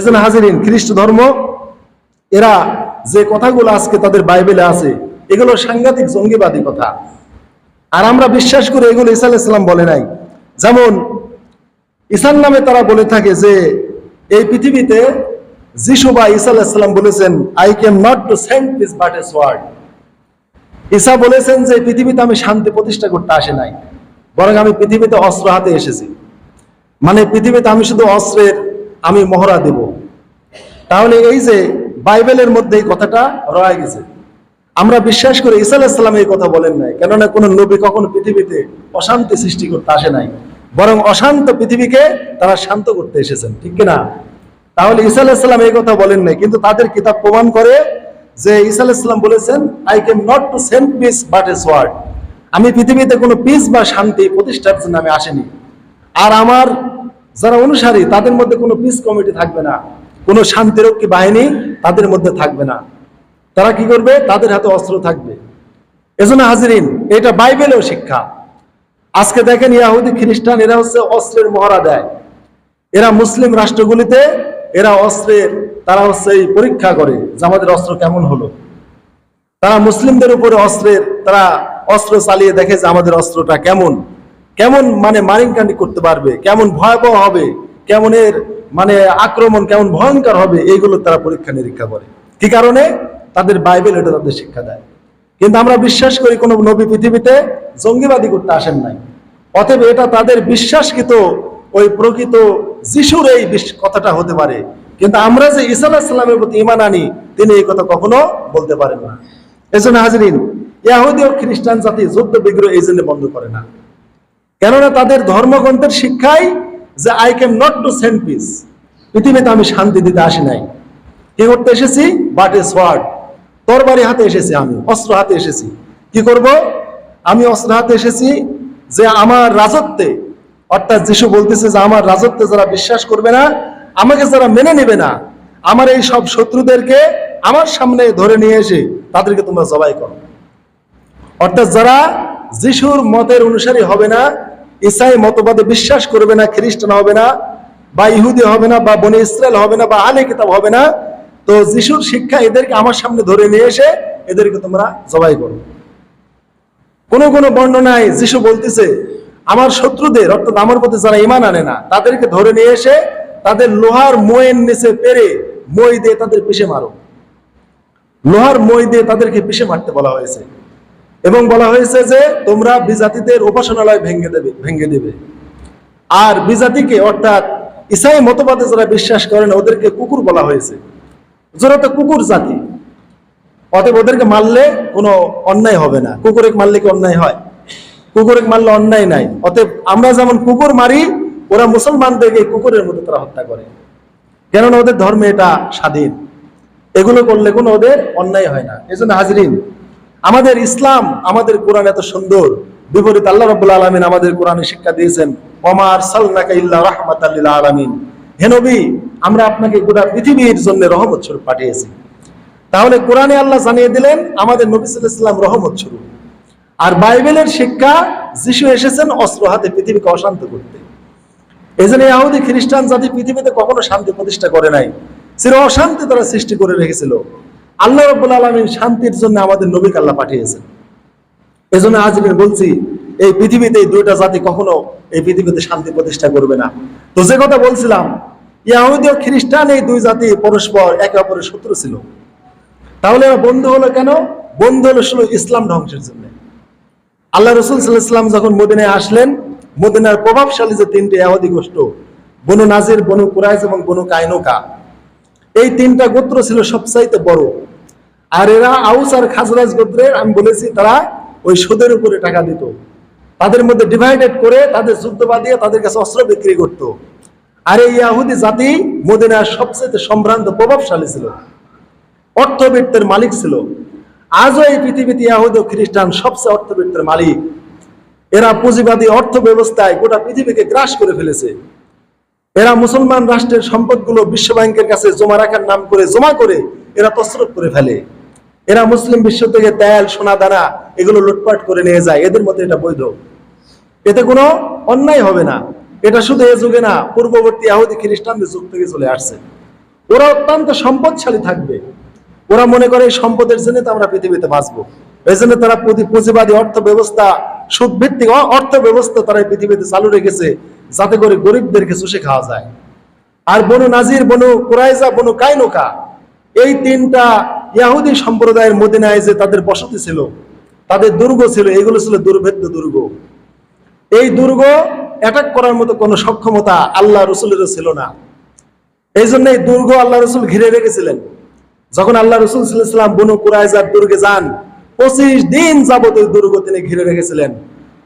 এজন্য হাজিরিন, খ্রিস্ট ধর্ম, এরা যে কথাগুলো আজকে তাদের বাইবেলে আছে, এগুলো সাংঘাতিক জঙ্গিবাদী কথা। আর আমরা বিশ্বাস করি এগুলো ঈসা ইসলাম বলে নাই। যেমন ঈসার নামে তারা বলে থাকে যে, এই পৃথিবীতে যিশু বা ঈসা ইসলাম বলেছেন I came not to send peace but a sword Isa বলেছেন যে পৃথিবীতে আমি শান্তি প্রতিষ্ঠা করতে আসে নাই, বরং আমি পৃথিবীতে অস্ত্র হাতে এসেছি। মানে পৃথিবীতে আমি শুধু অস্ত্রের আমি মহড়া দেব। তাহলে এই যে বাইবেলের মধ্যে এই কথাটা রয়ে গেছে। আমরা বিশ্বাস করি ঈসা আলাইসাল্লাম এই কথা বলেন নাই, কেননা কোন নবী কখনো পৃথিবীতে অশান্তি সৃষ্টি করতে আসে নাই, বরং অশান্ত পৃথিবীকে তারা শান্ত করতে এসেছেন, ঠিক কিনা? তাহলে ঈসা আলাইসাল্লাম এই কথা বলেন নাই, কিন্তু তাদের কিতাব প্রমাণ করে যে ঈসা আলাইসাল্লাম বলেছেন I can not to send peace but a sword আমি পৃথিবীতে কোনো পিস বা শান্তি প্রতিষ্ঠার জন্য আমি আসিনি। আর আমার যারা অনুসারী, তাদের মধ্যে কোনো পিস কমিটি থাকবে না। কোনো শান্তিরক্ষী বাহিনী তাদের মধ্যে থাকবে না। তারা কি করবে? তাদের হাতে অস্ত্র থাকবে। এজন্য হাজিরিন, এটা বাইবেলেও শিক্ষা। আজকে দেখেন ইয়াহুদি খ্রিস্টান, এরা হচ্ছে অস্ত্রের মহড়া দেয় এরা মুসলিম রাষ্ট্রগুলিতে, এরা অস্ত্রের, তারা হচ্ছে এই পরীক্ষা করে যে আমাদের অস্ত্র কেমন হলো। তারা মুসলিমদের উপরে অস্ত্রের, তারা অস্ত্র চালিয়ে দেখে যে আমাদের অস্ত্রটা কেমন। কেমন মানে মারিংকান্ডি করতে পারবে, কেমন ভয়াবহ হবে, কেমন এর মানে আক্রমণ কেমন ভয়ঙ্কর হবে, এইগুলো তারা পরীক্ষা নিরীক্ষা করে। কি কারণে? তাদের বাইবেল এটা তাদের শিক্ষা দেয়। কিন্তু আমরা বিশ্বাস করি কোনো নবী পৃথিবীতে জঙ্গিবাদী করতে আসেন নাই। অতএব এটা তাদের বিশ্বাসকৃত ওই প্রকৃত যিশুর এই কথাটা হতে পারে। কিন্তু আমরা যে ঈসা আলাহিসাল্লামের প্রতি ইমান আনি, তিনি এই কথা কখনো বলতে পারেন না। এজন্য হাজরিন, ইয়াহুদি ও খ্রিস্টান জাতি যুদ্ধ বিগ্রহ এই জন্য বন্ধ করে না। কেননা তাদের ধর্মগ্রন্থের শিক্ষাই যে I came not to send peace পৃথিবীতে আমি শান্তি দিতে আসি নাই। কি করতে এসেছি? বাট এ সোয়ার্ড তরবারি হাতে এসেছি আমি, অস্ত্র হাতে এসেছি। কি করব? আমি অস্ত্র হাতে এসেছি যে আমার রাজত্বে, অর্থাৎ যিশু বলতেছে যে আমার রাজত্বে যারা বিশ্বাস করবে না, আমাকে যারা মেনে নেবে না, আমার এই সব শত্রুদেরকে আমার সামনে ধরে নিয়ে এসে তাদেরকে তোমরা জবাই করো। অর্থাৎ যারা যিশুর মতের অনুসারী হবে না ইসাই মতবাদে বিশ্বাস করবে না, খ্রিস্টান হবে না, বা ইহুদি হবে না, বা বনে ইসরায়েল হবে না, বা আলে কিতাব হবে না, তো যিশুর শিক্ষা এদেরকে আমার সামনে ধরে নিয়ে এসে এদেরকে তোমরা জবাই করো। কোন কোন বর্ণনায় যিশু বলতেছে, আমার শত্রুদের, অর্থাৎ আমার প্রতি যারা ইমান আনে না, তাদেরকে ধরে নিয়ে এসে তাদের লোহার ময়ের নিচে পেরে মই দিয়ে তাদের পিষে মারো। লোহার মই দিয়ে তাদেরকে পিষে মারতে বলা হয়েছে। এবং বলা হয়েছে যে তোমরা বিজাতিদের উপাসনালয় ভেঙে দেবে ভেঙে দেবে। আর বিজাতিকে অর্থাৎ ইসাই মতবাদে যারা বিশ্বাস করেন, ওদেরকে কুকুর বলা হয়েছে। যারা তো কুকুর জাতি। অতএব ওদেরকে মারলে কোনো অন্যায় হবে না। কুকুরে মারলে কি অন্যায় হয়? কুকুরে মারলে অন্যায় নাই। অতএব আমরা যেমন কুকুর মারি, ওরা মুসলমানদেরকে কুকুরের মতো তারা হত্যা করে। কেননা ওদের ধর্মে এটা স্বাধীন। এগুলো করলে কোনো ওদের অন্যায় হয় না। এজন্য হাজরিন আমাদের ইসলাম আমাদের কোরআন এত সুন্দর। বিপরীত আল্লাহ রাব্বুল আলামিন আমাদের কোরআনে শিক্ষা দিয়েছেন ওমার সালনাকা ইল্লা রাহমাতাল লিল আলামিন। হে নবী, আমরা আপনাকে গোটা পৃথিবীর জন্য রহমত স্বরূপ পাঠিয়েছি। তাহলে কোরআনে আল্লাহ জানিয়ে দিলেন, আমাদের নবী সাল্লাম রহমত স্বরূপ আর বাইবেলের শিক্ষা, যিশু এসেছেন অস্ত্র হাতে পৃথিবীকে অশান্ত করতে। এই জন্য ইয়াহুদি খ্রিস্টান জাতি পৃথিবীতে কখনো শান্তি প্রতিষ্ঠা করে নাই। চির অশান্তি তারা সৃষ্টি করে রেখেছিল। আল্লাহ রব্বুল আলমিন শান্তির জন্য আমাদের নবীকে আল্লাহ পাঠিয়েছেন। এই জন্য আজ আমি বলছি, এই পৃথিবীতে এই দুইটা জাতি কখনো এই পৃথিবীতে শান্তি প্রতিষ্ঠা করবে না। তো যে কথা বলছিলাম, ইয়াহুদি ও খ্রিস্টান এই দুই জাতি পরস্পর একে অপরের শত্রু ছিল। তাহলে বন্ধু হলো কেন? বন্ধু হলো শুধু ইসলাম ধ্বংসের জন্য। আল্লাহ রসুল সাল্লাম যখন মদিনায় আসলেন, মদিনার প্রভাবশালী যে তিনটি ইয়াহুদি গোষ্ঠ, বনু নাজির, বনু কুরাইজ এবং বনু কাইনুকা, এই তিনটা গোত্র ছিল সবচাইতে বড়। আর এরা আউস আর খাজরাজ গোত্রের, আমি বলেছি তারা ওই সুদের উপরে টাকা দিত। তাদের মধ্যে ডিভাইডেড করে তাদের যুদ্ধ বাদিয়ে তাদের কাছে অস্ত্র বিক্রি করত। আর এই ইয়াহুদি জাতি মদিনার সবচেয়ে সম্ভ্রান্ত প্রভাবশালী ছিল। অর্থবিত্তের মালিক ছিল। আজও এই পৃথিবীতে ইয়াহুদ ও খ্রিস্টান সবচেয়ে অর্থবিত্তের মালিক। এরা পুঁজিবাদী অর্থ ব্যবস্থায় গোটা পৃথিবীকে গ্রাস করে ফেলেছে। এরা মুসলমান রাষ্ট্রের সম্পদগুলো বিশ্ব ব্যাংকের কাছে জমা রাখার নাম করে জমা করে এরা তসরফ করে ফেলে। এরা মুসলিম বিশ্ব থেকে তেল, সোনা, দানা এগুলো লুটপাট করে নিয়ে যায়। এদের মধ্যে এটা বৈধ। এতে কোনো অন্যায় হবে না। এটা শুধু এ যুগে না, পূর্ববর্তী আহুদি খ্রিস্টানদের যুগ থেকে চলে আসছে। ওরা অত্যন্ত সম্পদশালী থাকবে। ওরা মনে করে এই সম্পদের জন্য তো আমরা পৃথিবীতে বাঁচবো। এই জন্য তারা পুঁজি- পুঁজিবাদী অর্থ ব্যবস্থা সুদভিত্তিক অর্থ ব্যবস্থা তারা পৃথিবীতে চালু রেখেছে যাতে করে গরিবদেরকে চুষে খাওয়া যায়। আর বনু নাজির, বনু কুরাইজা বনু কাইনুকা এই তিনটা ইয়াহুদি সম্প্রদায়ের মদিনায় যে তাদের বসতি ছিল, তাদের দুর্গ ছিল, এগুলো ছিল দুর্ভেদ্য দুর্গ। এই দুর্গ অ্যাটাক করার মতো কোনো সক্ষমতা আল্লাহ রসুলেরও ছিল না। এই জন্য এই দুর্গ আল্লাহ রসুল ঘিরে রেখেছিলেন। যখন আল্লাহ রসুল সাল্লাম বনু কুরাইজার দুর্গে যান, পঁচিশ দিন যাবত ওই দুর্গ তিনি ঘিরে রেখেছিলেন।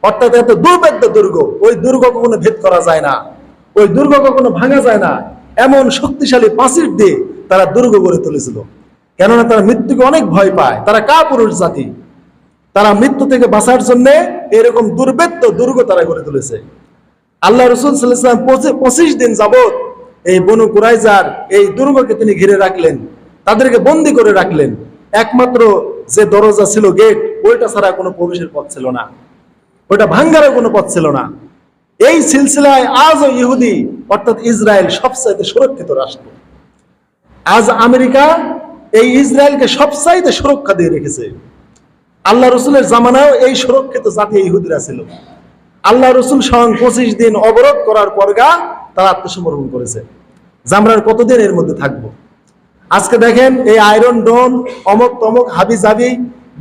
অর্থাৎ এত দুর্ভেদ্য দুর্গ, ওই দুর্গ কখনো ভেদ করা যায় না। ওই দুর্গ কখনো ভাঙা যায় না। এমন শক্তিশালী পাঁচির দিয়ে তারা দুর্গ গড়ে তুলেছিল। কেননা তারা মৃত্যুকে অনেক ভয় পায়। তারা কা পুরুষ জাতি। তারা মৃত্যু থেকে বাঁচার জন্য এরকম দুর্বেদ্য দুর্গ তারা গড়ে তুলেছে। আল্লাহ রসুল সাল্লাম পঁচিশ দিন যাবত এই বনু কুরাইজার এই দুর্গকে তিনি ঘিরে রাখলেন, তাদেরকে বন্দি করে রাখলেন। একমাত্র যে দরজা ছিল গেট, ওইটা ছাড়া কোনো প্রবেশের পথ ছিল না। ওইটা ভাঙ্গারও কোনো পথ ছিল না। এই সিলসিলায় আজও ইহুদি, অর্থাৎ ইসরায়েল সবচাইতে সুরক্ষিত রাষ্ট্র। আজ আমেরিকা এই ইসরায়েলকে সবচাইতে সুরক্ষা দিয়ে রেখেছে। আল্লাহ রসুলের জামানাও এই সুরক্ষিত জাতি ইহুদিরা ছিল। আল্লাহ রসুল স্বয়ং পঁচিশ দিন অবরোধ করার পরগা তারা আত্মসমর্পণ করেছে। আমরা কতদিন এর মধ্যে থাকব? আজকে দেখেন এই আয়রন ডোন অমক তমক, হাবি জাবি,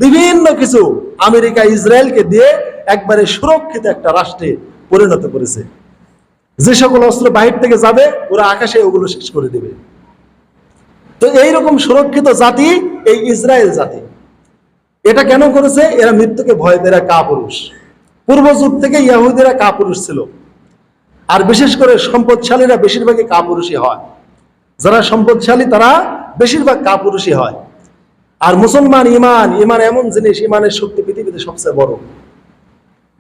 বিভিন্ন কিছু আমেরিকা ইসরায়েলকে দিয়ে একবারে সুরক্ষিত একটা রাষ্ট্রে পরিণত করেছে। যে সকল অস্ত্র বাহির থেকে যাবে, ওরা আকাশে ওগুলো শেষ করে দেবে। তো এইরকম সুরক্ষিত জাতি এই ইসরায়েল জাতি। এটা কেন করেছে? এরা মৃত্যুকে ভয় এরা কাপুরুষ। পূর্ব যুগ থেকে ইয়াহুদিরা কাপুরুষ ছিল। আর বিশেষ করে সম্পদশালীরা বেশিরভাগই কাপুরুষই হয়। যারা সম্পদশালী, তারা বেশিরভাগ কাপুরুষই হয়। আর মুসলমান ইমান ইমান এমন জিনিস, ইমানের শক্তি পৃথিবীতে সবচেয়ে বড়।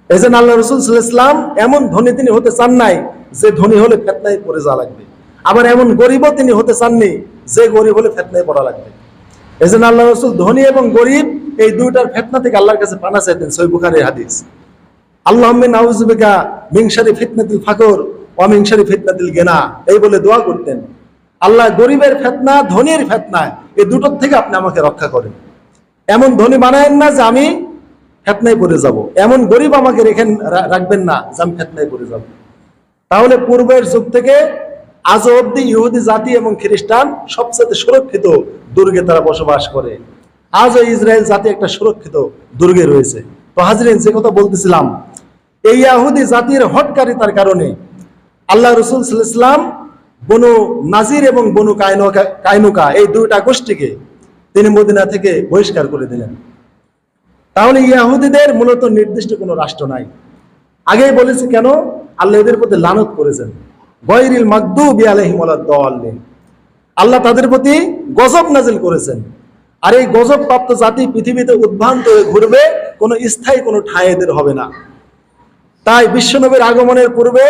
এই জন্য আল্লাহ রসুল ইসলাম এমন ধনী তিনি হতে চান নাই যে ধনী হলে ফেতনায় পড়ে যাওয়া লাগবে। আবার এমন গরিবও তিনি হতে চাননি যে গরিব হলে ফেতনায় পড়া লাগবে। এই জন্য আল্লাহ রসুল ধনী এবং গরিব, এই দুইটার ফেতনা থেকে আল্লাহর কাছে পানা চাইতেন সই বুখারের হাদিস। আল্লাহ গরিবের ফেতনা, ধনীর ফেতনা, এই দুটোর থেকে আপনি আমাকে রক্ষা করেন। এমন ধনী না যে আমি যাব। এমন গরিব আমাকে রেখেন রাখবেন না যে আমি ফেতনায় পড়ে যাব। তাহলে পূর্বের যুগ থেকে আজও অব্দি ইহুদি জাতি এবং খ্রিস্টান সবচেয়ে সুরক্ষিত দুর্গে তারা বসবাস করে। আজও ইসরায়েল জাতি একটা সুরক্ষিত দুর্গে রয়েছে। তো হাজরিন, যে কথা বলতেছিলাম, এই ইয়াহুদি জাতির হটকারিতার কারণে আল্লাহ রসুল ইসলাম বনু নাজির এবং বনু কায়নুকা কায়নুকা এই দুইটা গোষ্ঠীকে তিনি মদিনা থেকে বহিষ্কার করে দিলেন। তাহলে ইয়াহুদিদের মূলত নির্দিষ্ট কোনো রাষ্ট্র নাই। আগেই বলেছি কেন? আল্লাহ এদের প্রতি লানত করেছেন। আল্লাহ তাদের প্রতি গজব নাজিল করেছেন। আর এই গজব প্রাপ্ত জাতি পৃথিবীতে উদ্ভ্রান্ত হয়ে ঘুরবে, কোনো স্থায়ী, কোনো ঠাঁই এদের হবে না। তাই বিশ্বনবীর আগমনের পূর্বে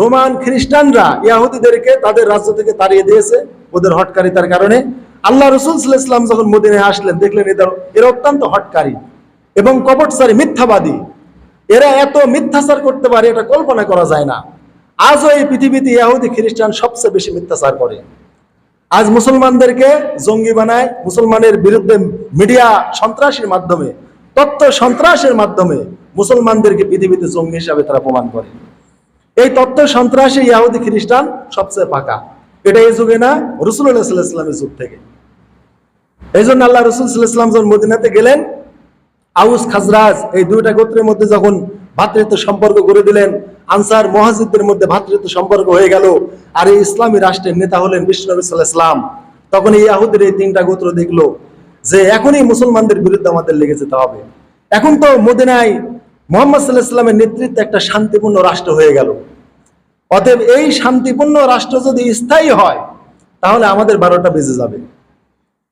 রোমান খ্রিস্টানরা ইয়াহুদিদেরকে তাদের রাজ্য থেকে তাড়িয়ে দিয়েছে ওদের হটকারিতার কারণে। আল্লাহ রসুল ইসলাম যখন মদিনায় আসলেন, দেখলেন এদের, এরা অত্যন্ত হটকারী এবং কপটচারী, মিথ্যাবাদী। এরা এত মিথ্যাচার করতে পারে, এটা কল্পনা করা যায় না। আজও এই পৃথিবীতে ইয়াহুদি খ্রিস্টান সবচেয়ে বেশি মিথ্যাচার করে। আজ মুসলমানদেরকে জঙ্গি বানায়, মুসলমানের বিরুদ্ধে মিডিয়া সন্ত্রাসের মাধ্যমে, তথ্য সন্ত্রাসের মাধ্যমে মুসলমানদেরকে পৃথিবীতে জঙ্গি হিসাবে তারা প্রমাণ করে। এই তথ্য সন্ত্রাসী ইয়াহুদি খ্রিস্টান সবচেয়ে পাকা। এটা এই যুগে না রসুল্লাহ সাল্লাহ ইসলামের যুগ থেকে। এই জন্য আল্লাহ রসুল ইসলাম যখন মদিনাতে গেলেন আউস খাজরাজ, এই দুইটা গোত্রের মধ্যে যখন ভাতৃত্ব সম্পর্ক গড়ে দিলেন, আনসার মহাজিদদের মধ্যে ভাতৃত্ব সম্পর্ক হয়ে গেল, আর এই ইসলামী রাষ্ট্রের নেতা হলেন বিষ্ণু ইসলাম তখন এই ইয়াহুদের এই তিনটা গোত্র দেখল যে এখনই মুসলমানদের বিরুদ্ধে আমাদের লেগে যেতে হবে। এখন তো মদিনায় মোহাম্মদ সাল্লাহ ইসলামের নেতৃত্বে একটা শান্তিপূর্ণ রাষ্ট্র হয়ে গেল। অতএব এই শান্তিপূর্ণ রাষ্ট্র যদি স্থায়ী হয়, তাহলে আমাদের বারোটা বেজে যাবে।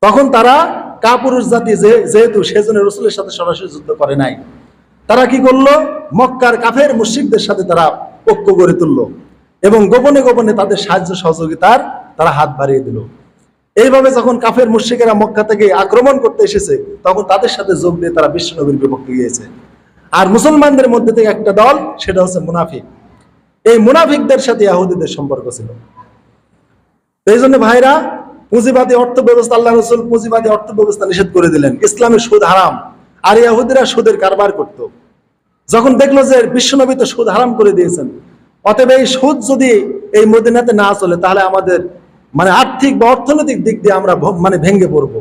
তখন তারা কাপুরুষ জাতি যেহেতু সেজন্য রসুলের সাথে সরাসরি যুদ্ধ করে নাই, তারা কি করল? মক্কার কাফের মুশরিকদের সাথে তারা ঐক্য গড়ে তুললো এবং গোপনে গোপনে তাদের সাহায্য সহযোগিতার তারা হাত বাড়িয়ে দিল। এইভাবে যখন কাফের মুশরিকেরা মক্কা থেকে আক্রমণ করতে এসেছে, তখন তাদের সাথে যোগ দিয়ে তারা বিশ্বনবীর বিপক্ষে গিয়েছে। আর মুসলমানদের মধ্যে থেকে একটা দল, সেটা হচ্ছে মুনাফিক। এই মুনাফিকদের সাথে ইয়াহুদিদের সম্পর্ক ছিল। এই জন্য ভাইরা পুঁজিবাদী অর্থ ব্যবস্থা আল্লাহ রসুল পুঁজিবাদী অর্থ ব্যবস্থা নিষেধ করে দিলেন। ইসলামের সুদ হারাম। আর ইয়াহুদিরা সুদের কারবার করত। যখন দেখল যে বিশ্বনবী তো সুদ হারাম করে দিয়েছেন, অতএব এই সুদ যদি এই মদিনাতে না চলে, তাহলে আমাদের মানে আর্থিক বা অর্থনৈতিক দিক দিয়ে আমরা মানে ভেঙে পড়ব।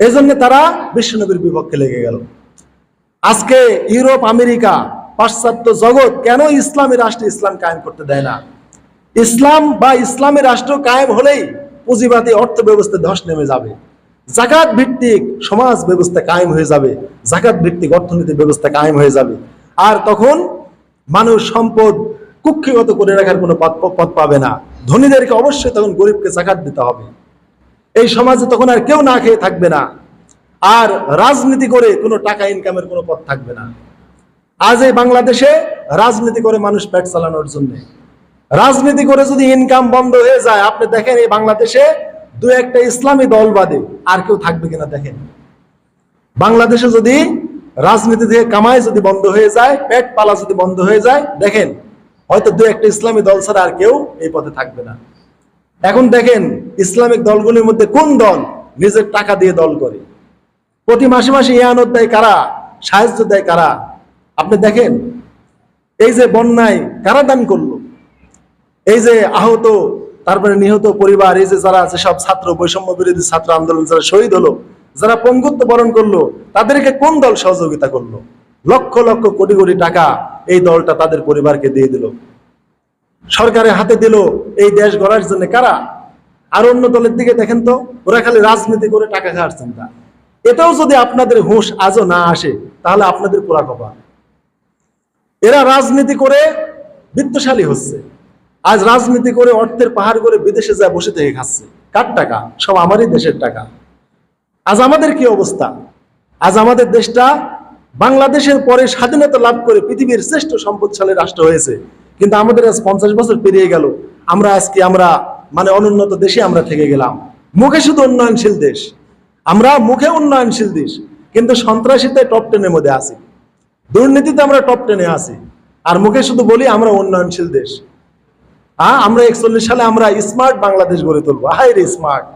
এই জন্য তারা বিশ্বনবীর বিপক্ষে লেগে গেল। আজকে ইউরোপ, আমেরিকা, পাশ্চাত্য জগৎ কেন ইসলামী রাষ্ট্রে ইসলাম কায়েম করতে দেয় না? ইসলাম বা ইসলামী রাষ্ট্র কায়েম হলেই পুঁজিবাদী অর্থ ব্যবস্থা ধস নেমে যাবে। জাকাত ভিত্তিক সমাজ ব্যবস্থা কায়েম হয়ে যাবে। জাকাত ভিত্তিক অর্থনীতি ব্যবস্থা কায়েম হয়ে যাবে। আর তখন মানুষ সম্পদ কুক্ষিগত করে রাখার কোনো পথ পাবে না। ধনীদেরকে অবশ্যই তখন গরিবকে জাকাত দিতে হবে। এই সমাজে তখন আর কেউ না খেয়ে থাকবে না। আর রাজনীতি করে কোনো টাকা ইনকামের কোনো পথ থাকবে না। আজ এই বাংলাদেশে রাজনীতি করে মানুষ পেট চালানোর জন্য। রাজনীতি করে যদি ইনকাম বন্ধ হয়ে যায়, আপনি দেখেন এই বাংলাদেশে দু একটা ইসলামী দল বাদে আর কেউ থাকবে কিনা দেখেন। বাংলাদেশে যদি রাজনীতি থেকে কামাই যদি বন্ধ হয়ে যায়, পেট পালা যদি বন্ধ হয়ে যায়, দেখেন, হয়তো দু একটা ইসলামী দল ছাড়া আর কেউ এই পথে থাকবে না। এখন দেখেন, ইসলামিক দলগুলির মধ্যে কোন দল নিজের টাকা দিয়ে দল করে? প্রতি মাসে মাসে ইয়ানত দেয় কারা? সাহায্য দেয় কারা? আপনি দেখেন, এই যে বন্যায় কারা দান করল? এই যে আহত, তারপরে নিহত পরিবার, এই যে যারা যেসব ছাত্র, বৈষম্য বিরোধী ছাত্র আন্দোলন যারা শহীদ হলো, যারা পঙ্গুত্ব বরণ করল, তাদেরকে কোন দল সহযোগিতা করল? লক্ষ লক্ষ কোটি কোটি টাকা এই দলটা তাদের পরিবারকে দিয়ে দিল। সরকারের হাতে দিল এই দেশ গড়ার জন্য কারা? আর অন্য দলের দিকে দেখেন তো, ওরা খালি রাজনীতি করে টাকা খাওয়ার চিন্তা এটাও যদি আপনাদের হুঁশ আজও না আসে, তাহলে আপনাদের পোড়া কপাল এরা রাজনীতি করে বিত্তশালী হচ্ছে। আজ রাজনীতি করে অর্থের পাহাড় করে বিদেশে যায় বসে থেকে খাচ্ছে। কার টাকা? সব আমারই দেশের টাকা। আজ আমাদের কি অবস্থা? আজ আমাদের দেশটা বাংলাদেশের পরে স্বাধীনতা লাভ করে পৃথিবীর শ্রেষ্ঠ সম্পদশালী রাষ্ট্র হয়েছে। কিন্তু আমাদের আজ পঞ্চাশ বছর পেরিয়ে গেল। আমরা আজকে আমরা মানে অনুন্নত দেশে আমরা থেকে গেলাম। মুখে শুধু উন্নয়নশীল দেশ। আমরা মুখে উন্নয়নশীল দেশ। কিন্তু সন্ত্রাসীতে টপ টেনের মধ্যে আছি। দুর্নীতিতে আমরা টপ টেনে আছি। আর মুখে শুধু বলি আমরা উন্নয়নশীল দেশ। হ্যাঁ আমরা একচল্লিশ সালে আমরা স্মার্ট বাংলাদেশ গড়ে তুলবো। হাই রে স্মার্ট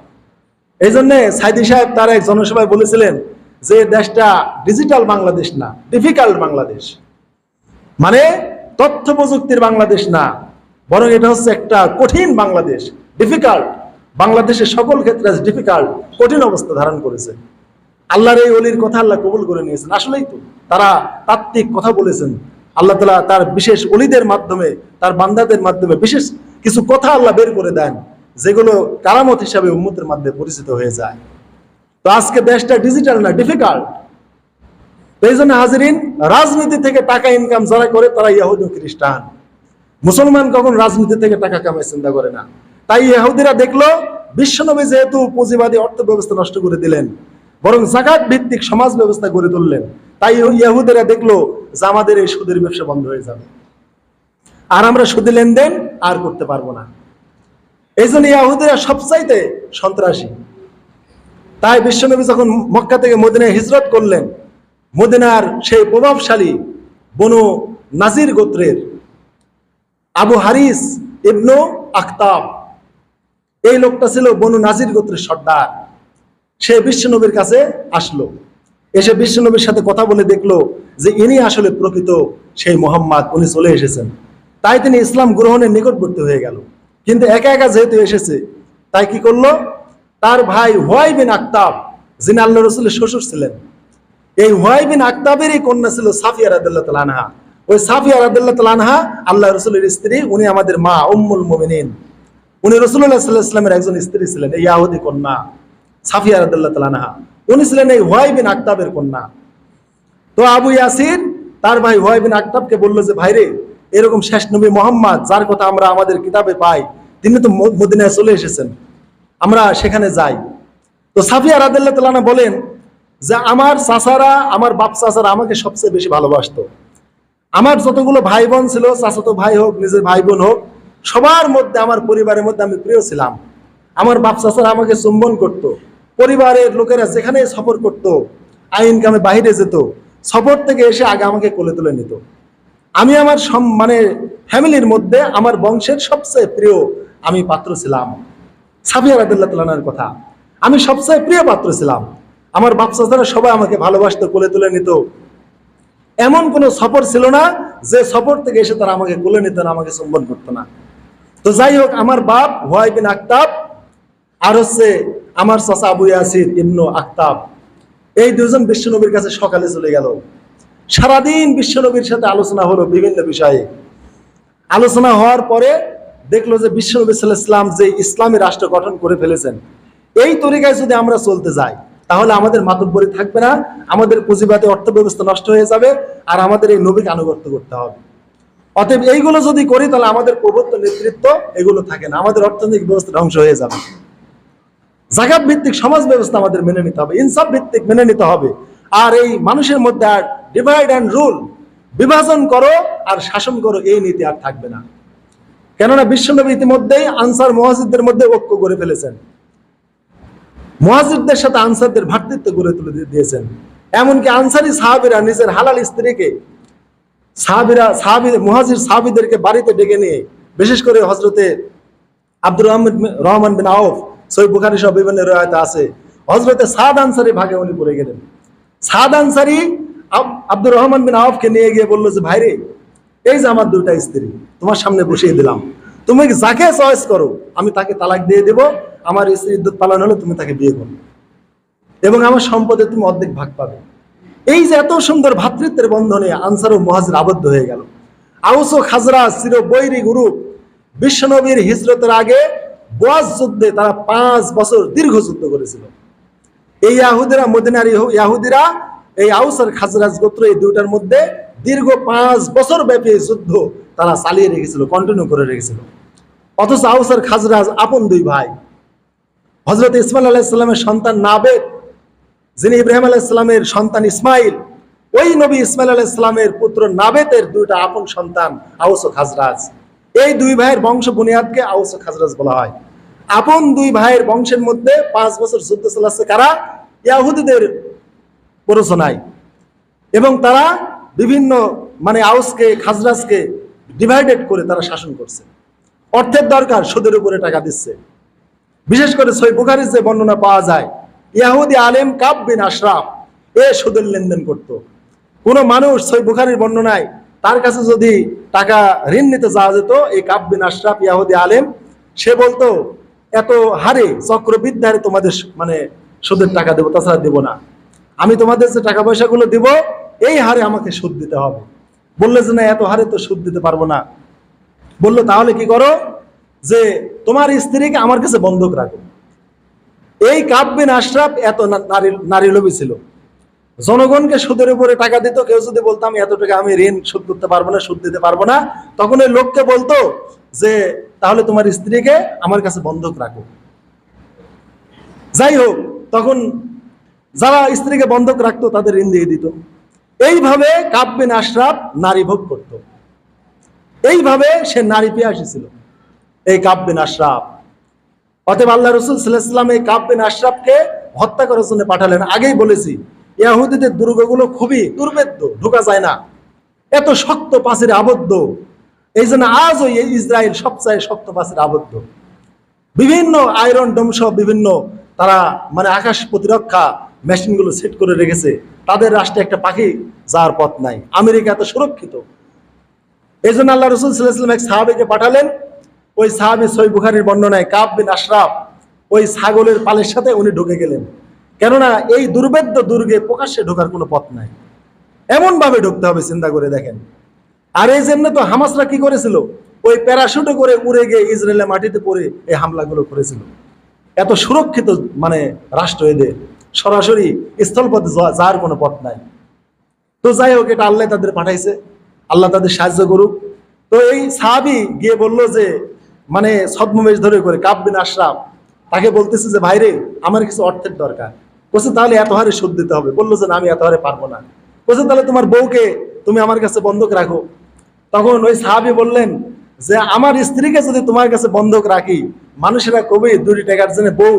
এই জন্য সাইদি সাহেব তার এক জনসভায় বলেছিলেন যে দেশটা ডিজিটাল বাংলাদেশ না ডিফিকাল্ট বাংলাদেশ। মানে তথ্য প্রযুক্তির বাংলাদেশ না, বরং এটা হচ্ছে একটা কঠিন বাংলাদেশ ডিফিকাল্ট বাংলাদেশের সকল ক্ষেত্রে ডিফিকাল্ট কঠিন অবস্থা ধারণ করেছে। আল্লাহর এই অলির কথা আল্লাহ কবুল করে নিয়েছেন। আসলেই তো, তারা তাত্ত্বিক কথা বলেছেন। আল্লাহ তালা তার বিশেষ অলিদের মাধ্যমে, তার বান্দাদের মাধ্যমে বিশেষ কিছু কথা আল্লাহ বের করে দেন, যেগুলো কারামত হিসাবে উম্মতের মাধ্যমে পরিচিত হয়ে যায়। তো আজকে দেশটা ডিজিটাল না ডিফিকাল্ট এই জন্য হাজিরিন, রাজনীতি থেকে টাকা ইনকাম যারা করে তারা ইয়াহুদ খ্রিস্টান। মুসলমান কখন রাজনীতি থেকে টাকা কামায় চিন্তা করে না। তাই ইহুদিরা দেখল, বিশ্বনবী যেহেতু পুঁজিবাদী অর্থ ব্যবস্থা নষ্ট করে দিলেন বরং জাকাত ভিত্তিক সমাজ ব্যবস্থা গড়ে তুললেন। তাই ইহুদিরা দেখল যে আমাদের এই সুদের ব্যবসা বন্ধ হয়ে যাবে। আর আমরা সুদে লেনদেন আর করতে পারব না। এই জন্য ইয়াহুদিরা সবচাইতে সন্ত্রাসী। তাই বিশ্বনবী যখন মক্কা থেকে মদিনায় হিজরত করলেন, মদিনার সেই প্রভাবশালী বনু নাজির গোত্রের আবু হারিস ইবনু আখতাব। এই লোকটা ছিল বনু নাজির গোত্রের সর্দার। সে বিশ্বনবীর কাছে আসলো। এসে বিশ্বনবীর সাথে কথা বলে দেখল যে ইনি আসলে প্রকৃত সেই মোহাম্মদ, উনি চলে এসেছেন। তাই তিনি ইসলাম গ্রহণের নিকটবর্তী হয়ে গেল। কিন্তু একা একা যেহেতু এসেছে, তাই কি করল? তার ভাই হোয়াই বিন আক্তাব, যিনি আল্লাহ রসুলের শ্বশুর ছিলেন, এই হোয়াই বিন আক্তাবেরই কন্যা ছিল সাফিয়া রাদুল্লাহ তালানহা ওই সাফিয়া রাদুল্লাহ তালানহা আল্লাহ রসুলের স্ত্রী, উনি আমাদের মা উম্মুল মোমিনিন। উনি রসুল্লাহ সাল্লাহ ইসলামের একজন স্ত্রী ছিলেন, এই ইয়াহুদি কন্যা। সাফিয়া রাদুল্লাহ তালানহা উনি ছিলেন এই হোয়াই বিন আক্তাবের কন্যা। তো আবু ইয়াসির তার ভাই হোয়াই বিন আক্তাবকে বলল যে, ভাইরে, এরকম শেষ নবী মোহাম্মদ, যার কথা আমরা আমাদের কিতাবে পাই, তিনি তো মদিনায় চলে এসেছেন। আমরা সেখানে যাই। তো সাফিয়া রাদিল্লাহ তালানা বলেন যে, আমার চাচারা, আমার বাপ চাচারা আমাকে সবচেয়ে বেশি ভালোবাসতো। আমার যতগুলো ভাই বোন ছিল চাচাতো ভাই হোক, নিজের ভাই বোন হোক, সবার মধ্যে, আমার পরিবারের মধ্যে আমি প্রিয় ছিলাম। আমার বাপ চাচারা আমাকে চুম্বন করত। পরিবারের লোকেরা যেখানে সফর করত, আইন কামে বাইরে যেত, সফর থেকে এসে আগে আমাকে কোলে তুলে নিত। আমি আমার সম- মানে ফ্যামিলির মধ্যে আমার বংশের সবচেয়ে প্রিয় আমি পাত্র ছিলাম। সাফিয়া রাদুল্লাহ তালানের কথা, আমি সবচেয়ে প্রিয় পাত্র ছিলাম। আমার যারা সবাই আমাকে ভালোবাসতো, কোলে তুলে নিত। এমন কোনো সফর ছিল না যে সফর থেকে এসে তারা আমাকে কোলে নিত না আমাকে সম্বোধন করতো না। তো যাই হোক, আমার বাপ হোয়াই বিন আক্তাব আর হচ্ছে আমার চাচা আবু ইয়াসির ইবনু আক্তাব এই দুজন বিশ্বনবীর কাছে সকালে চলে গেল। সারাদিন বিশ্বনবীর সাথে আলোচনা হলো বিভিন্ন বিষয়ে। আলোচনা হওয়ার পরে দেখল যে বিশ্বনবী ইসলাম যে ইসলামী রাষ্ট্র গঠন করে ফেলেছেন, এই তরিকায় যদি আমরা চলতে যাই, তাহলে আমাদের মাতব্বরি থাকবে না, আমাদের পুঁজিবাদী অর্থ ব্যবস্থা নষ্ট হয়ে যাবে, আর আমাদের এই নবীকে আনুগত্য করতে হবে। অতএব এইগুলো যদি করি, তাহলে আমাদের প্রভুত্ব, নেতৃত্ব এগুলো থাকে না, আমাদের অর্থনৈতিক ব্যবস্থা ধ্বংস হয়ে যাবে। জাকাত ভিত্তিক সমাজ ব্যবস্থা আমাদের মেনে নিতে হবে, ইনসাফ ভিত্তিক মেনে নিতে হবে। আর এই মানুষের মধ্যে আর ডিভাইড অ্যান্ড রুল বিভাজন করো আর শাসন করো, এই নীতি আর থাকবে না। কেননা বিশ্বনবী ইতিমধ্যেই আনসার মহাজিদদের মধ্যে ঐক্য করে ফেলেছেন। মহাজিদদের সাথে আনসারদের ভ্রাতৃত্ব গড়ে তুলে দিয়েছেন। এমনকি আনসারি সাহাবিরা নিজের হালাল স্ত্রীকে সাহাবিরা, সাহাবি মুহাজির সাহাবিদেরকে বাড়িতে ডেকে নিয়ে, বিশেষ করে হজরতে আব্দুর রহমান রহমান বিন আউফ সই বুখারি সব বিভিন্ন রয়াত আছে। হজরতে সাদ আনসারি ভাগে উনি পড়ে গেলেন। সাদ আনসারি আব্দুর রহমান বিন আউফকে নিয়ে গিয়ে বলল যে, ভাইরে, এই যে আমার দুটা স্ত্রী, তোমার সামনে বসিয়ে দিলাম। তুমি যাকে চয়েস করো, আমি তাকে তালাক দিয়ে দেব। আমার স্ত্রী ইদ্যুৎ পালন হলে তুমি তাকে বিয়ে করো। এবং আমার সম্পদে তুমি অর্ধেক ভাগ পাবে। এই যে এত সুন্দর ভ্রাতৃত্বের বন্ধনে আনসার ও মহাজির আবদ্ধ হয়ে গেল। আউস ও খাজরা চির বৈরী গ্রুপ, বিশ্বনবীর হিজরতের আগে বয়াস যুদ্ধে তারা পাঁচ বছর দীর্ঘ যুদ্ধ করেছিল। এই ইয়াহুদিরা, মদিনার ইয়াহুদিরা, এই আউস আর খাজরাজ গোত্র এই দুইটার মধ্যে দীর্ঘ পাঁচ বছর ব্যাপী যুদ্ধ তারা চালিয়ে রেখেছিল কন্টিনিউ করে রেখেছিল। অথচ আউস আর খাজরাজ আপন দুই ভাই। হজরত ইসমাইল আলাইসাল্লামের সন্তান নাবেদ, যিনি ইব্রাহিম আলাইসাল্লামের সন্তান ইসমাইল, ওই নবী ইসমাইল আলাইসাল্লামের পুত্র নাবেতের দুইটা আপন সন্তান আউস ও খাজরাজ। এই দুই ভাইয়ের বংশ বুনিয়াদকে আউস ও খাজরাজ বলা হয়। আপন দুই ভাইয়ের বংশের মধ্যে পাঁচ বছর যুদ্ধ চালাচ্ছে কারা? ইয়াহুদিদের প্ররোচনায়। এবং তারা বিভিন্ন মানে আউসকে খাজরাজকে ডিভাইডেড করে তারা শাসন করছে। অর্থের দরকার সুদের উপরে টাকা দিচ্ছে। বিশেষ করে সই বুখারির যে বর্ণনা পাওয়া যায়, ইয়াহুদি আলেম কাব বিন আশরাফ, এ সুদের লেনদেন করত। কোনো মানুষ সই বুখারির বর্ণনায় তার কাছে যদি টাকা ঋণ নিতে যাওয়া যেত, এই কাব বিন আশরাফ ইয়াহুদি আলেম, সে বলতো এত হারে চক্রবিদ্যারে তোমাদের মানে সুদের টাকা দেবো, তাছাড়া দেবো না। আমি তোমাদের যে টাকা পয়সাগুলো দিব, এই হারে আমাকে সুদ দিতে হবে। বললে যে না, এত হারে তো সুদ দিতে পারব না। বলল, তাহলে কি করো? যে তোমার স্ত্রীকে আমার কাছে বন্ধক রাখো। এই কাব্যিন আশরাফ এত নারী নারী লোভী ছিল। জনগণকে সুদের উপরে টাকা দিত, কেউ যদি বলতাম এত টাকা আমি ঋণ শোধ করতে পারব না, সুদ দিতে পারব না। তখন ওই লোককে বলতো যে, তাহলে তোমার স্ত্রীকে আমার কাছে বন্ধক রাখো। যাই হোক, তখন যারা স্ত্রীকে বন্ধক রাখতো, তাদের ঋণ দিয়ে দিত। এইভাবে কাব্যিন আশরাফ নারী ভোগ করত। এইভাবে সে নারী পেয়ে ছিল, এই কাব্যিন আশরাফ অতএব আল্লাহ রসুল সাল্লাহাম এই কাব্যিন আশরাফকে হত্যা করার জন্য পাঠালেন। আগেই বলেছি ইয়াহুদিদের দুর্গগুলো খুবই দুর্বেদ্য ঢোকা যায় না। এত শক্ত পাশের আবদ্ধ। এই জন্য আজও এই ইসরায়েল সবচেয়ে শক্ত পাশের আবদ্ধ। বিভিন্ন আয়রন ডোম সহ বিভিন্ন তারা মানে আকাশ প্রতিরক্ষা মেশিনগুলো সেট করে রেখেছে। তাদের রাষ্ট্রে একটা পাখি যাওয়ার পথ নাই। আমেরিকা এত সুরক্ষিত। এই জন্য আল্লাহ রসুল সাল্লাহাম এক সাহাবিকে পাঠালেন। ওই সাহাবি সই বুখারির বর্ণনায় কাব বিন আশরাফ ওই ছাগলের পালের সাথে উনি ঢুকে গেলেন। কেননা এই দুর্বেদ্য দুর্গে প্রকাশ্যে ঢোকার কোনো পথ নাই। এমন ভাবে ঢুকতে হবে, চিন্তা করে দেখেন। আর এই জন্য তো হামাসরা কি করেছিল? ওই প্যারাশুটে করে উড়ে গিয়ে ইসরায়েলের মাটিতে পড়ে এই হামলাগুলো করেছিল। এত সুরক্ষিত মানে রাষ্ট্র এদের। সরাসরি স্থলপথে যাওয়া- যাওয়ার কোনো পথ নাই। তো যাই হোক, এটা আল্লাহ তাদের পাঠাইছে। আল্লাহ তাদের সাহায্য করুক। তো এই সাহাবি গিয়ে বলল যে মানে ছদ্মবেশ ধরে করে কাব্বিন আশরাফ, তাকে বলতেছে যে, ভাইরে, আমার কিছু অর্থের দরকার। বলছে, তাহলে এত হারে সুদ দিতে হবে। বলল যে, না, আমি এত হারে পারব না। বলছে, তাহলে তোমার বউকে তুমি আমার কাছে বন্ধক রাখো। তখন ওই সাহাবি বললেন যে, আমার স্ত্রীকে যদি তোমার কাছে বন্ধক রাখি, মানুষেরা কবি দুটি টাকার জন্য বউ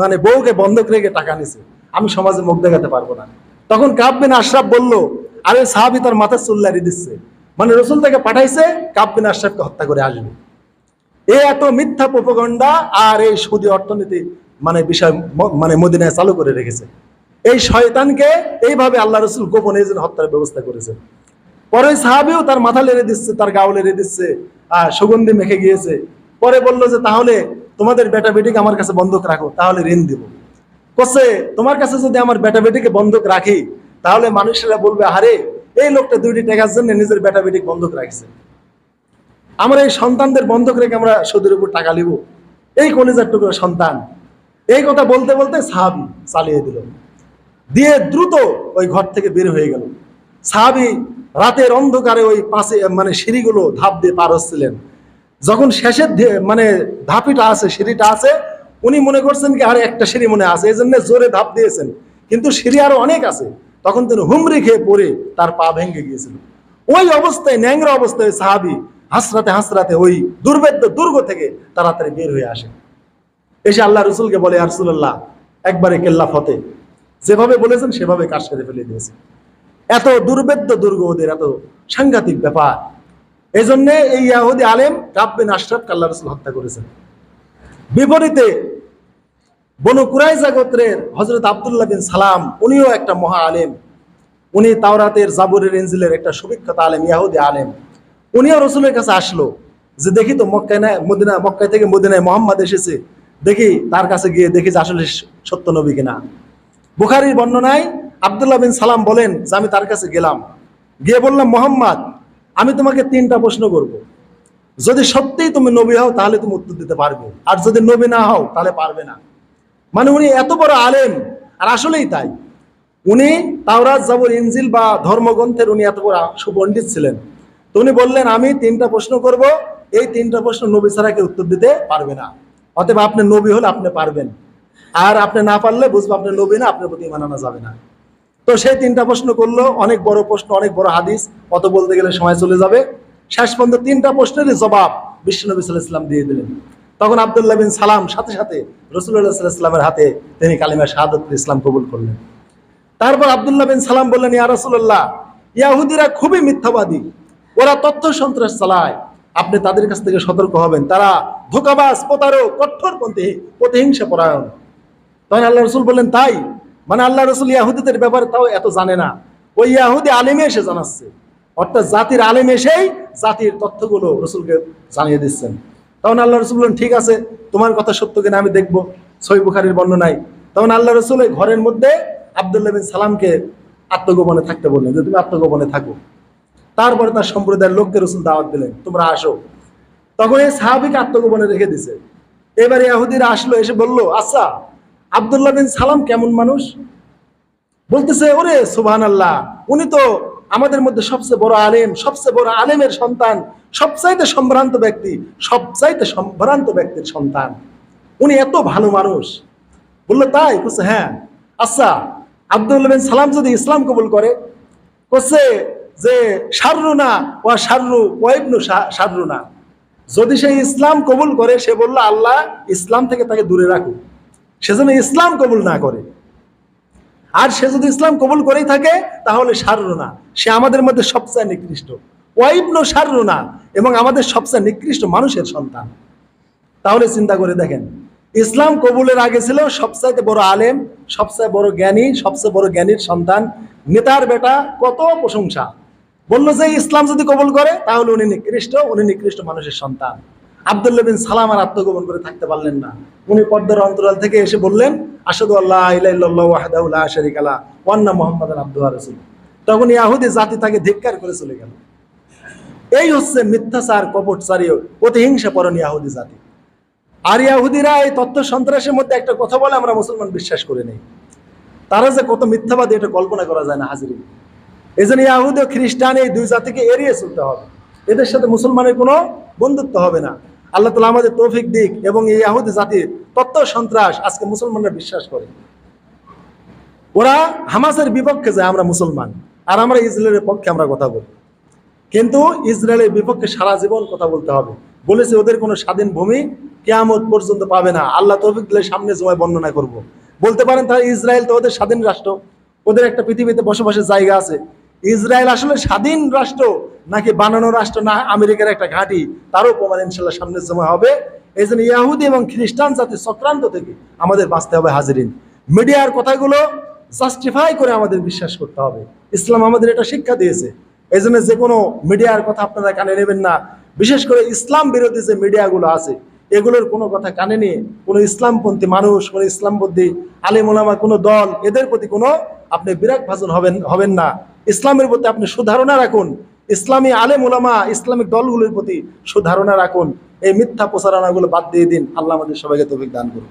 মানে বউকে বন্ধক রেখে টাকা নিছে। আমি সমাজে মুখ দেখাতে পারব না। তখন কাব্বিন আশরাফ বলল, আরে সাহাবি তার মাথা চুল্লারি দিচ্ছে। মানে রসুল তাকে পাঠাইছে কাব্বিন আশরাফকে হত্যা করে আসবে। এ এত মিথ্যা প্রপগণ্ডা আর এই সুদী অর্থনীতি মানে বিষয় মানে মদিনায় চালু করে রেখেছে। এই শয়তানকে এইভাবে আল্লাহ রসুল গোপনে হত্যার ব্যবস্থা করেছে। পরে সাহাবিও তার মাথা লেড়ে দিচ্ছে, তার গাও লেড়ে দিচ্ছে, আর সুগন্ধি মেখে গিয়েছে। পরে বলল যে, তাহলে তোমাদের বেটা বেটিকে আমার কাছে বন্ধক রাখো, তাহলে ঋণ দিব। কসে তোমার কাছে যদি আমার বেটা বেটিকে বন্ধক রাখি, তাহলে মানুষেরা বলবে আরে এই লোকটা দুইটি টাকার জন্য নিজের বেটা বেটিকে বন্ধক রাখছে। আমরা এই সন্তানদের বন্ধক রেখে আমরা সুদের উপর টাকা নিব। এই কলেজার টুকরো সন্তান। এই কথা বলতে বলতে সাহাবি চালিয়ে দিল। দিয়ে দ্রুত ওই ঘর থেকে বের হয়ে গেল। সাহাবি রাতের অন্ধকারে ওই পাশে মানে সিঁড়িগুলো ধাপ দিয়ে পার হচ্ছিলেন। যখন শেষের মানে ধাপিটা আছে, সিঁড়িটা আছে, উনি মনে করছেন কি, আর একটা সিঁড়ি মনে আছে এই জন্য জোরে ধাপ দিয়েছেন। কিন্তু সিঁড়ি আরও অনেক আছে। তখন তিনি হুমড়ি খেয়ে পড়ে তার পা ভেঙে গিয়েছিল। ওই অবস্থায়, ন্যাংরা অবস্থায় সাহাবি হাসরাতে হাসরাতে ওই দুর্বেদ্য দুর্গ থেকে তাড়াতাড়ি বের হয়ে আসে এসে আল্লাহ রসুলকে বলে আরসুল্লাহ একবারে কেল্লা ফতে। যেভাবে বলেছেন, সেভাবে কাজ সেরে ফেলে দিয়েছে। এত দুর্বেদ্য দুর্গ ওদের, এত সাংঘাতিক ব্যাপার। এই জন্যে এই ইয়াহুদি আলেম কাব্বিন আশরাফ আল্লাহ রসুল হত্যা করেছেন। বিপরীতে, বনু কুরাইজা গোত্রের হজরত আবদুল্লাহ বিন সালাম, উনিও একটা মহা আলেম। উনি তাওরাতের জাবরের এঞ্জিলের একটা সুবিখ্যাত আলেম, ইয়াহুদি আলেম। উনিও রসুলের কাছে আসলো যে, দেখি তো মক্কায় না, মদিনা, মক্কায় থেকে মদিনায় মোহাম্মদ এসেছে। দেখি তার কাছে গিয়ে দেখি যে আসলে সত্য নবী কিনা। বুখারির বর্ণনায় আবদুল্লাহ বিন সালাম বলেন যে আমি তার কাছে গেলাম। গিয়ে বললাম, মোহাম্মদ, আমি তোমাকে তিনটা প্রশ্ন করব। যদি সত্যিই তুমি নবী হও, তাহলে তুমি উত্তর দিতে পারবে। আর যদি নবী না হও, তাহলে পারবে না। মানে উনি এত বড় আলেম, আর আসলেই তাই। উনি তাওরাত, জাবর, ইনজিল বা ধর্মগ্রন্থের উনি এত বড় সুপণ্ডিত ছিলেন। তো উনি বললেন, আমি তিনটা প্রশ্ন করব। এই তিনটা প্রশ্ন নবী ছাড়া কেউ উত্তর দিতে পারবে না। অতএব আপনি নবী হলে আপনি পারবেন। আর আপনি না পারলে বুঝব আপনি নবী না, আপনার প্রতি ইমান আনা যাবে না। তো সেই তিনটা প্রশ্ন করল, অনেক বড় প্রশ্ন, অনেক বড় হাদিস, অত বলতে গেলে সময় চলে যাবে। শেষ পর্যন্ত তিনটা প্রশ্নেরই জবাব বিশ্বনবী সাল্লাহ দিয়ে দিলেন। তখন আবদুল্লাহ বিন সালাম সাথে সাথে রসুল্লাহ সাল্লাহ ইসলামের হাতে তিনি কালিমা শাহাদত ইসলাম কবুল করলেন। তারপর আবদুল্লাহ বিন সালাম বললেন, ইয়া রাসূলুল্লাহ, ইয়াহুদিরা খুবই মিথ্যাবাদী। ওরা তথ্য সন্ত্রাস চালায়। আপনি তাদের কাছ থেকে সতর্ক হবেন। তারা ধোকাবাজ, প্রতারক, কঠোরপন্থী, প্রতিহিংসা পরায়ণ। তখন আল্লাহ রসুল বললেন, তাই? মানে আল্লাহ রসুল ইয়াহুদিদের ব্যাপারে তাও এত জানে না। ওই ইয়াহুদি আলেমে এসে জানাচ্ছে। অর্থাৎ জাতির আলেম এসেই জাতির তথ্যগুলো রসুলকে জানিয়ে দিচ্ছেন। তখন আল্লাহ রসুল বললেন, ঠিক আছে, তোমার কথা সত্য কিনা আমি দেখব। সই বুখারির বর্ণনায় তখন আল্লাহ রসুল ওই ঘরের মধ্যে আবদুল্লাহ বিন সালামকে আত্মগোপনে থাকতে বললেন যে, তুমি আত্মগোপনে থাকো। তারপরে তার সম্প্রদায়ের লোককে রসুল দাওয়াত দিলেন, তোমরা আসো। তখন এই সাহাবিকে আত্মগোপনে রেখে দিছে। এবারে ইয়াহুদিরা আসলো, এসে বলল আচ্ছা আবদুল্লাহ বিন সালাম কেমন মানুষ? বলতেছে, ওরে সুবহান আল্লাহ উনি তো আমাদের মধ্যে সবচেয়ে বড় আলেম, সবচেয়ে বড় আলেমের সন্তান, সবচাইতে সম্ভ্রান্ত ব্যক্তি, সবচাইতে সম্ভ্রান্ত ব্যক্তির সন্তান। উনি এত ভালো মানুষ। বলল, তাই? বলছে হ্যাঁ। আচ্ছা আব্দুল্লাহ বিন সালাম যদি ইসলাম কবুল করে? করছে যে সাররুনা ও সাররু ওয়াইবনু সাররুনা যদি সে ইসলাম কবুল করে, সে বলল, আল্লাহ ইসলাম থেকে তাকে দূরে রাখুক। সে যেন ইসলাম কবুল না করে। আর সে যদি ইসলাম কবুল করেই থাকে, তাহলে সাররুনা সে আমাদের মধ্যে সবচেয়ে নিকৃষ্ট। ওয়াইবনু সাররুনা এবং আমাদের সবচেয়ে নিকৃষ্ট মানুষের সন্তান। তাহলে চিন্তা করে দেখেন, ইসলাম কবুলের আগে ছিল সবচাইতে বড় আলেম সবচেয়ে বড় জ্ঞানী সবচেয়ে বড় জ্ঞানীর সন্তান। নেতার বেটা কত প্রশংসা। বলল যে, ইসলাম যদি কবুল করে, তাহলে উনি নিকৃষ্ট উনি নিকৃষ্ট মানুষের সন্তান। আবদুল্লাহ বিন সালাম আর আত্মগোপন করে থাকতে পারলেন না। উনি পর্দার অন্তরাল থেকে এসে বললেন আসাদু আল্লাহ তখন ইয়াহুদি জাতি তাকে ধিক্কার করে চলে গেল। এই হচ্ছে মিথ্যাচার, কপটচারী প্রতিহিংসা পরণ ইয়াহুদি জাতি। আর ইয়াহুদিরা এই তথ্য সন্ত্রাসের মধ্যে একটা কথা বলে আমরা মুসলমান বিশ্বাস করে নেই। তারা যে কত মিথ্যাবাদী, এটা কল্পনা করা যায় না, হাজিরি এই জন্য ইয়াহুদি ও খ্রিস্টান এই দুই জাতিকে এড়িয়ে চলতে হবে। এদের সাথে মুসলমানের কোনো বন্ধুত্ব হবে না। আল্লাহ তালা আমাদের তৌফিক দিক এবং এই ইয়াহুদি জাতির তত্ত্ব সন্ত্রাস আজকে মুসলমানরা বিশ্বাস করে। ওরা হামাসের বিপক্ষে যায়, আমরা মুসলমান। আর আমরা ইসরায়েলের পক্ষে আমরা কথা বলি। কিন্তু ইসরায়েলের বিপক্ষে সারা জীবন কথা বলতে হবে। বলেছে, ওদের কোনো স্বাধীন ভূমি কেয়ামত পর্যন্ত পাবে না। আল্লাহ তৌফিক দিলে সামনে সময় বর্ণনা করব। বলতে পারেন তাহলে ইসরায়েল তো ওদের স্বাধীন রাষ্ট্র। ওদের একটা পৃথিবীতে বসবাসের জায়গা আছে। ইসরায়েল আসলে স্বাধীন রাষ্ট্র নাকি বানানো রাষ্ট্র না, আমেরিকার একটা ঘাঁটি, তারও প্রমাণ ইনশাল্লাহ সামনের সময় হবে। এই জন্য ইয়াহুদি এবং খ্রিস্টান জাতির চক্রান্ত থেকে আমাদের বাঁচতে হবে হাজিরিন। মিডিয়ার কথাগুলো জাস্টিফাই করে আমাদের বিশ্বাস করতে হবে। ইসলাম আমাদের এটা শিক্ষা দিয়েছে। এই জন্য যে কোনো মিডিয়ার কথা আপনারা কানে নেবেন না। বিশেষ করে ইসলাম বিরোধী যে মিডিয়াগুলো আছে এগুলোর কোনো কথা কানে নিয়ে কোনো ইসলামপন্থী মানুষ, কোনো ইসলামপন্থী আলিমুলামা কোনো দল এদের প্রতি কোনো আপনি বিরাট ভাজন হবেন হবেন না। ইসলামের প্রতি আপনি সুধারণা রাখুন। ইসলামী আলেম ওলামা, ইসলামিক দলগুলোর প্রতি সুধারণা রাখুন। এই মিথ্যা প্রচারণাগুলো বাদ দিয়ে দিন। আল্লাহ আমাদের সবাইকে তৌফিক করুন